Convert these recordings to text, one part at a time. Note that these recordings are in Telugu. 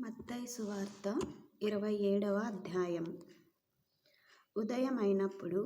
మత్తయి సువార్త ఇరవై ఏడవ అధ్యాయం. ఉదయమైనప్పుడు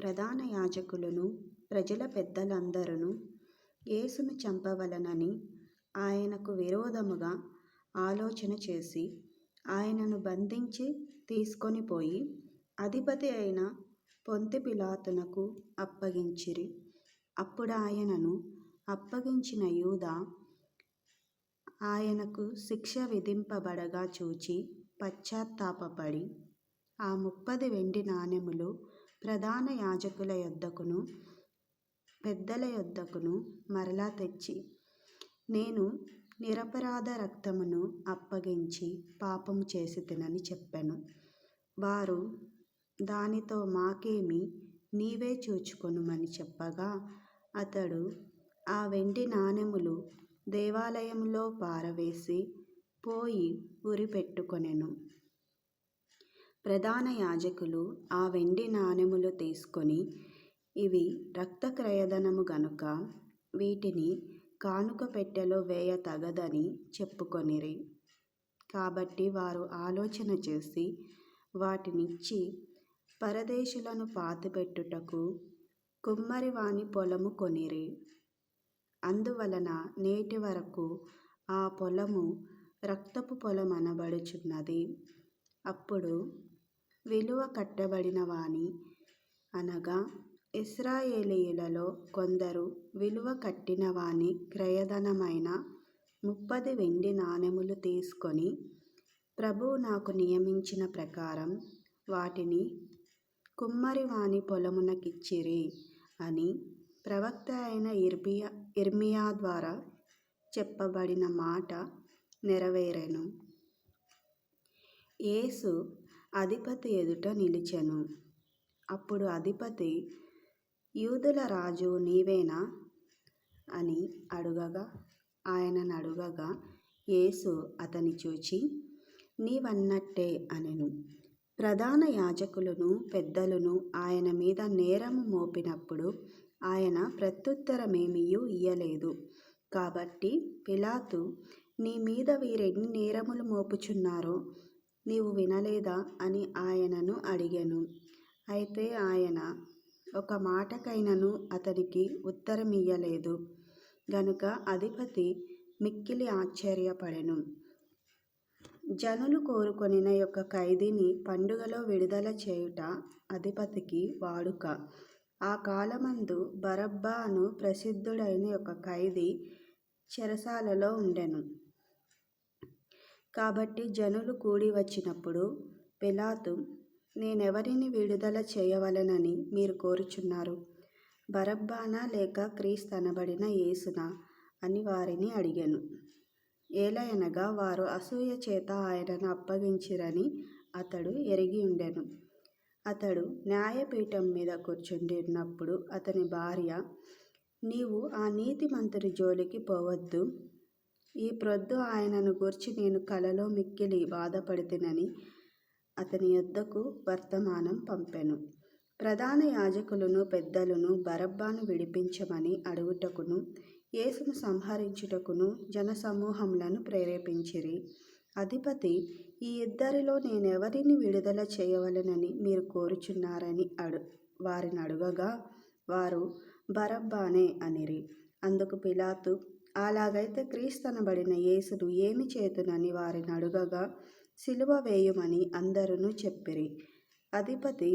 ప్రధాన యాజకులను ప్రజల పెద్దలందరూ యేసును చంపవలెనని ఆయనకు విరోధముగా ఆలోచన చేసి ఆయనను బంధించి తీసుకొని పోయి అధిపతి అయిన పొంతి పిలాతునకు అప్పగించిరి. అప్పుడు ఆయనను అప్పగించిన యూదా ఆయనకు శిక్ష విధింపబడగా చూచి పశ్చాత్తాపపడి ఆ ముప్పది వెండి నాణెములు ప్రధాన యాజకుల యొద్దకును పెద్దల యొద్దకును మరలా తెచ్చి నేను నిరపరాధ రక్తమును అప్పగించి పాపము చేసితినని చెప్పాను. వారు దానితో మాకేమి నీవే చూచుకొనుమని చెప్పగా అతడు ఆ వెండి నాణెములు దేవాలయంలో పారవేసి పోయి ఉరిపెట్టుకొనెను ప్రధాన యాజకులు ఆ వెండి నాణెములు తీసుకొని ఇవి రక్తక్రయధనము గనుక వీటిని కానుక పెట్టెలో వేయ తగదని చెప్పుకొనిరి. కాబట్టి వారు ఆలోచన చేసి వాటినిచ్చి పరదేశులను పాతిపెట్టుటకు కుమ్మరివాని పొలము కొనిరి. అందువలన నేటి వరకు ఆ పొలము రక్తపు పొలం అనబడుచున్నది. అప్పుడు విలువ కట్టబడిన వాని అనగా ఇస్రాయేలీయులలో కొందరు విలువ కట్టిన వాని క్రయధనమైన ముప్పది వెండి నాణెములు తీసుకొని ప్రభువు నాకు నియమించిన ప్రకారం వాటిని కుమ్మరివాని పొలమునకిచ్చిరి అని ప్రవక్త అయిన ఇర్బియా ఇర్మియా ద్వారా చెప్పబడిన మాట నెరవేరెను. యేసు అధిపతి ఎదుట నిలిచెను. అప్పుడు అధిపతి యూదుల రాజు నీవేనా? అని అడుగగా ఆయనను అడుగగా యేసు అతని చూచి నీవన్నట్టే అనెను. ప్రధాన యాజకులను పెద్దలను ఆయన మీద నేరము మోపినప్పుడు ఆయన ప్రత్యుత్తరమేమీయూ ఇయ్యలేదు. కాబట్టి పిలాతు నీ మీద వీరెన్ని నేరములు మోపుచున్నారో నీవు వినలేదా అని ఆయనను అడిగాను. అయితే ఆయన ఒక మాటకైనను అతనికి ఉత్తరమియ్యలేదు. గనుక అధిపతి మిక్కిలి ఆశ్చర్యపడెను. జనులు కోరుకొనిన యొక్క ఖైదీని పండుగలో విడుదల చేయుట అధిపతికి వాడుక. ఆ కాలమందు బరబ్బా అను ప్రసిద్ధుడైన ఒక ఖైదీ చెరసాలలో ఉండెను. కాబట్టి జనులు కూడి వచ్చినప్పుడు పిలాతు నేనెవరిని విడుదల చేయవలెనని మీరు కోరుచున్నారు? బరబ్బానా లేక క్రీస్తనబడిన యేసునా అని వారిని అడిగాను. ఏలయనగా వారు అసూయ చేత ఆయనను అప్పగించిరని అతడు ఎరిగి ఉండెను. అతడు న్యాయపీఠం మీద కూర్చుండినప్పుడు అతని భార్య నీవు ఆ నీతిమంతుడి జోలికి పోవద్దు. ఈ ప్రొద్దు ఆయనను గూర్చి నేను కలలో మిక్కిలి బాధపడితినని అతని యొద్దకు వర్తమానం పంపెను. ప్రధాన యాజకులను పెద్దలను బరబ్బాను విడిపించమని అడుగుటకును యేసును సంహరించుటకును జనసమూహములను ప్రేరేపించిరి. అధిపతి ఈ ఇద్దరిలో నేనెవరిని విడుదల చేయవలనని మీరు కోరుచున్నారని అడు వారిని అడుగగా వారు బరబ్బానే అనిరి. అందుకు పిలాతు అలాగైతే క్రీస్తనబడిన యేసును ఏమి చేతునని వారిని అడుగగా సిలువ వేయుమని అందరూ చెప్పిరి. అధిపతి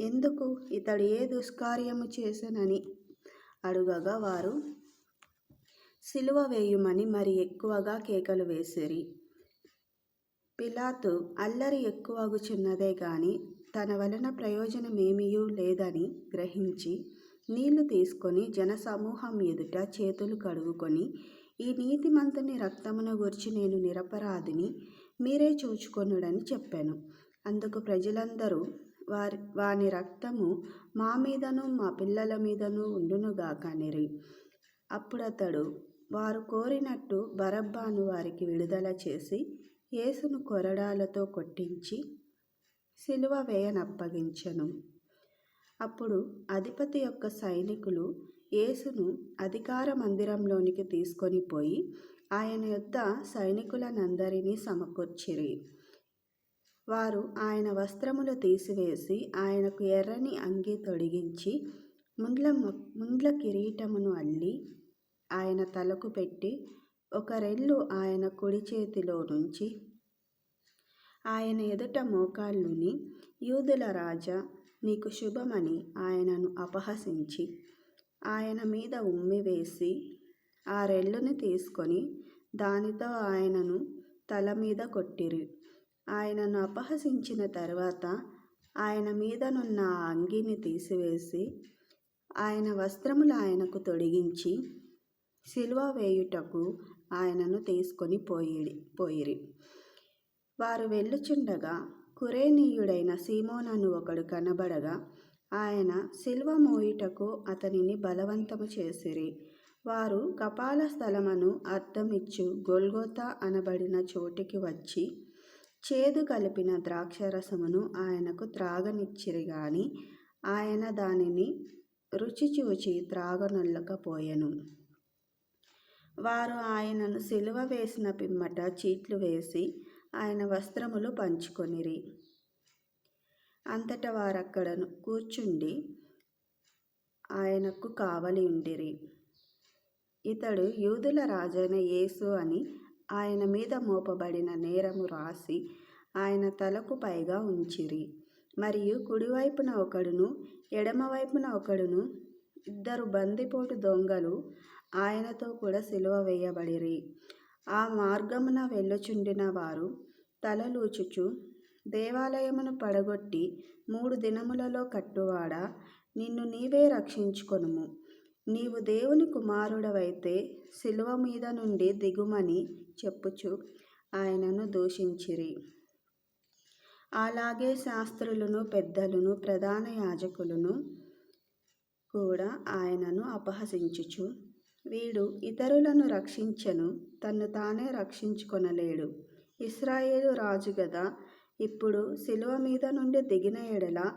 ఎందుకు ఇతడు ఏ దుష్కార్యము చేసనని? అడుగగా వారు సిలువ వేయుమని మరి ఎక్కువగా కేకలు వేసిరి. పిలాతు అల్లరి ఎక్కువగుచున్నదే గాని తన వలన ప్రయోజనమేమియూ లేదని గ్రహించి నీళ్ళు తీసుకొని జనసమూహం ఎదుట చేతులు కడుగుకొని ఈ నీతిమంతుని రక్తమును గురించి నేను నిరపరాధిని మీరే చూచుకొనుడని చెప్పాను. అందుకు ప్రజలందరూ వారి వాని రక్తము మా మీదను మా పిల్లల మీదను ఉండునుగాకనిరి అప్పుడతడు వారు కోరినట్టు బరబ్బాను వారికి విడుదల చేసి యేసును కొరడాలతో కొట్టించి సిలువ వేయనప్పగించెను. అప్పుడు అధిపతి యొక్క సైనికులు యేసును అధికార మందిరంలోనికి తీసుకొని పోయి ఆయన యొద్ద సైనికులనందరినీ సమకూర్చిరి. వారు ఆయన వస్త్రములు తీసివేసి ఆయనకు ఎర్రని అంగి తొడిగించి ముండ్ల ముండ్ల కిరీటమును అల్లి ఆయన తలకు పెట్టి ఒక రెల్లు ఆయన కుడి చేతిలో నుంచి ఆయన ఎదుట మోకాళ్ళుని యూదుల రాజా నీకు శుభమని ఆయనను అపహసించి ఆయన మీద ఉమ్మివేసి ఆ రెల్లుని తీసుకొని దానితో ఆయనను తల మీద కొట్టిరి. ఆయనను అపహసించిన తర్వాత ఆయన మీదనున్న ఆ అంగిని తీసివేసి ఆయన వస్త్రములు ఆయనకు తొడిగించి సిల్వ వేయుటకు ఆయనను తీసుకొని పోయిడి పోయిరి. వారు వెళ్ళుచుండగా కురేనీయుడైన సీమోనను ఒకడు కనబడగా ఆయన సిల్వ మోయుటకు అతనిని బలవంతము చేసిరి. వారు కపాల స్థలమును అర్థమిచ్చు గొల్గోతా అనబడిన చోటికి వచ్చి చేదు కలిపిన ద్రాక్షరసమును ఆయనకు త్రాగనిచ్చిరి గాని ఆయన దానిని రుచి చూచి త్రాగనొల్లకపోయెను వారు ఆయనను సిలువ వేసిన పిమ్మట చీట్లు వేసి ఆయన వస్త్రములు పంచుకొనిరి. అంతట వారక్కడను కూర్చుండి ఆయనకు కావలి ఉండిరి. ఇతడు యూదుల రాజైన యేసు అని ఆయన మీద మోపబడిన నేరము రాసి ఆయన తలకు పైగా ఉంచిరి. మరియు కుడివైపున ఒకడును ఎడమవైపున ఒకడును ఇద్దరు బందిపోటు దొంగలు ఆయనతో కూడా సిలువ వేయబడిరి. ఆ మార్గమున వెళ్ళుచుండిన వారు తలలూచుచు దేవాలయమును పడగొట్టి మూడు దినములలో కట్టువాడా? నిన్ను నీవే రక్షించుకొనుము. నీవు దేవుని కుమారుడవైతే శిలువ మీద నుండి దిగుమని చెప్పుచు ఆయనను దూషించిరి. అలాగే శాస్త్రులను పెద్దలను ప్రధాన యాజకులను కూడా ఆయనను అపహసించుచు వీడు ఇతరులను రక్షించను తన్ను తానే రక్షించుకొనలేడు. ఇస్రాయేలు రాజు గదా ఇప్పుడు శిలువ మీద నుండి దిగిన ఎడల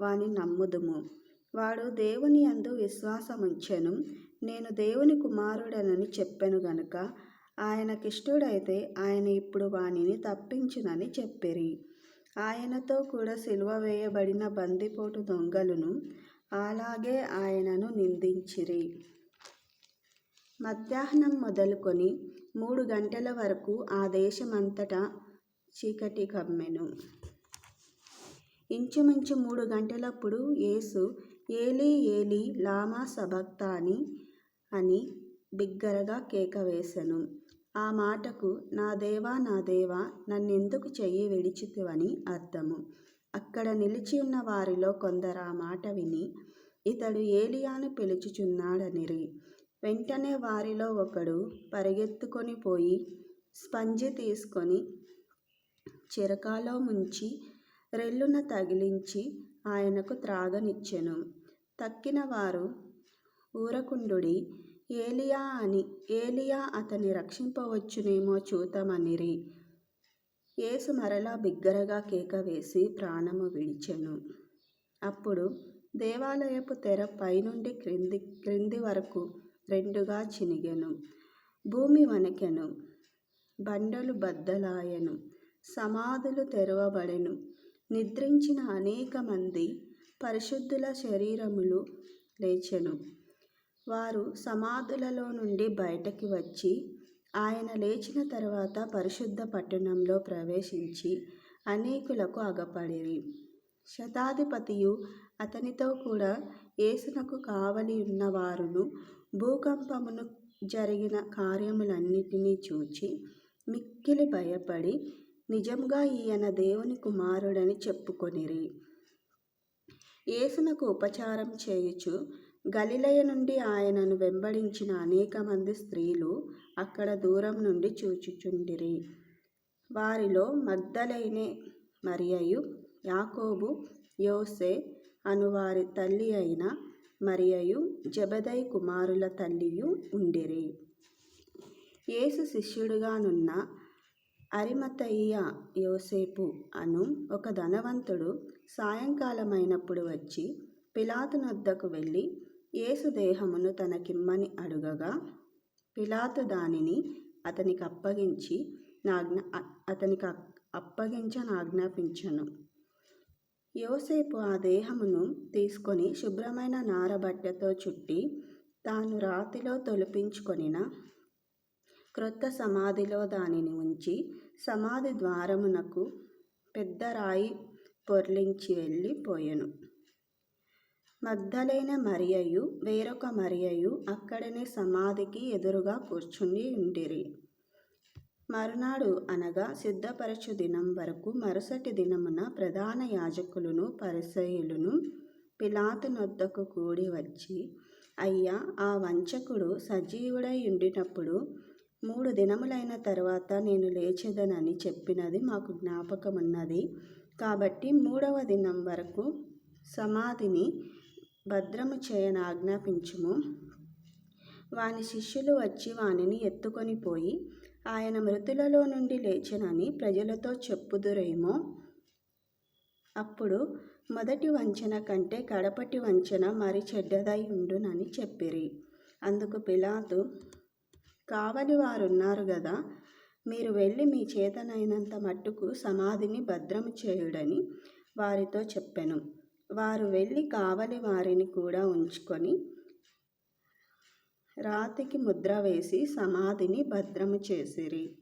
వాని నమ్ముదుము. వాడు దేవుని అందు విశ్వాసముంచెను నేను దేవుని కుమారుడనని చెప్పాను గనుక ఆయనకిష్టుడైతే ఆయన ఇప్పుడు వానిని తప్పించునని చెప్పిరి. ఆయనతో కూడా సిలువ వేయబడిన బందిపోటు దొంగలను అలాగే ఆయనను నిందించిరి. మధ్యాహ్నం మొదలుకొని మూడు గంటల వరకు ఆ దేశమంతటా చీకటి కమ్మెను. ఇంచుమించు మూడు గంటలప్పుడు యేసు ఏలి ఏలి లామా సబక్తాని అని బిగ్గరగా కేక వేసెను. ఆ మాటకు నా దేవా నా దేవా నన్నెందుకు చెయ్యి విడిచితివని అర్థము. అక్కడ నిలిచి ఉన్న వారిలో కొందరు ఆ మాట విని ఇతడు ఏలియాను పిలుచుచున్నాడనిరి. వెంటనే వారిలో ఒకడు పరిగెత్తుకొని పోయి స్పంజి తీసుకొని చిరకాలో ముంచి రెల్లున తగిలించి ఆయనకు త్రాగనిచ్చెను. తక్కిన వారు ఊరకుండుడి ఏలియా అని ఏలియా అతని రక్షింపవచ్చునేమో చూతమనిరి యేసు మరలా బిగ్గరగా కేక వేసి ప్రాణము విడిచెను. అప్పుడు దేవాలయపు తెర పైనుండి క్రింది క్రింది వరకు రెండుగా చినిగెను. భూమి వణకెను. బండలు బద్దలాయెను. సమాధులు తెరవబడెను. నిద్రించిన అనేక మంది పరిశుద్ధుల శరీరములు లేచెను. వారు సమాధులలో నుండి బయటకి వచ్చి ఆయన లేచిన తర్వాత పరిశుద్ధ పట్టణంలో ప్రవేశించి అనేకులకు అగపడిరి. శతాధిపతియు అతనితో కూడా యేసునకు కావలి ఉన్నవారును భూకంపమును జరిగిన కార్యములన్నిటినీ చూచి మిక్కిలి భయపడి నిజంగా ఈయన దేవుని కుమారుడని చెప్పుకొనిరి. యేసునకు ఉపచారం చేయుచు గలిలయ నుండి ఆయనను వెంబడించిన అనేక మంది స్త్రీలు అక్కడ దూరం నుండి చూచుచుండిరి. వారిలో మగ్ధలైనే మరియయు యాకోబు యోసే అను వారి తల్లి అయిన మరియయు జబదై కుమారుల తల్లియు ఉండిరి. యేసు శిష్యుడుగానున్న అరిమతయ్య యోసేపు అను ఒక ధనవంతుడు సాయంకాలమైనప్పుడు వచ్చి పిలాతునొద్దకు వెళ్ళి యేసు దేహమును తనకిమ్మని అడుగగా పిలాతు దానిని అతనికి అప్పగించి నాజ్ఞ అతనికి అప్పగించనాజ్ఞాపించను యోసేపు ఆ దేహమును తీసుకొని శుభ్రమైన నారబట్టతో చుట్టి తాను రాతిలో తొలిపించుకొనిన క్రొత్త సమాధిలో దానిని ఉంచి సమాధి ద్వారమునకు పెద్ద రాయి పొర్లించి వెళ్ళిపోయెను మగ్ధలైన మరియయు వేరొక మరియయు అక్కడనే సమాధికి ఎదురుగా కూర్చుని ఉండిరి. మరునాడు అనగా సిద్ధపరచు దినం వరకు మరుసటి దినమున ప్రధాన యాజకులను పరిసయులను పిలాతు నొద్దకు కూడి వచ్చి అయ్యా ఆ వంచకుడు సజీవుడై ఉండినప్పుడు మూడు దినములైన తర్వాత నేను లేచేదనని చెప్పినది మాకు జ్ఞాపకమున్నది. కాబట్టి మూడవ దినం వరకు సమాధిని భద్రము చేయని ఆజ్ఞాపించుము. వాని శిష్యులు వచ్చి వానిని ఎత్తుకొని పోయి ఆయన మృతులలో నుండి లేచనని ప్రజలతో చెప్పుదురేమో? అప్పుడు మొదటి వంచన కంటే కడపటి వంచన మరి చెడ్డదై ఉండునని చెప్పిరి. అందుకు పిలాతు కావలి వారున్నారు గదా మీరు వెళ్ళి మీ చేతనైనంత మట్టుకు సమాధిని భద్రము చేయుడని వారితో చెప్పెను. వారు వెళ్ళి కావలి వారిని కూడా ఉంచుకొని రాతికి ముద్ర వేసి సమాధిని భద్రము చేసిరి.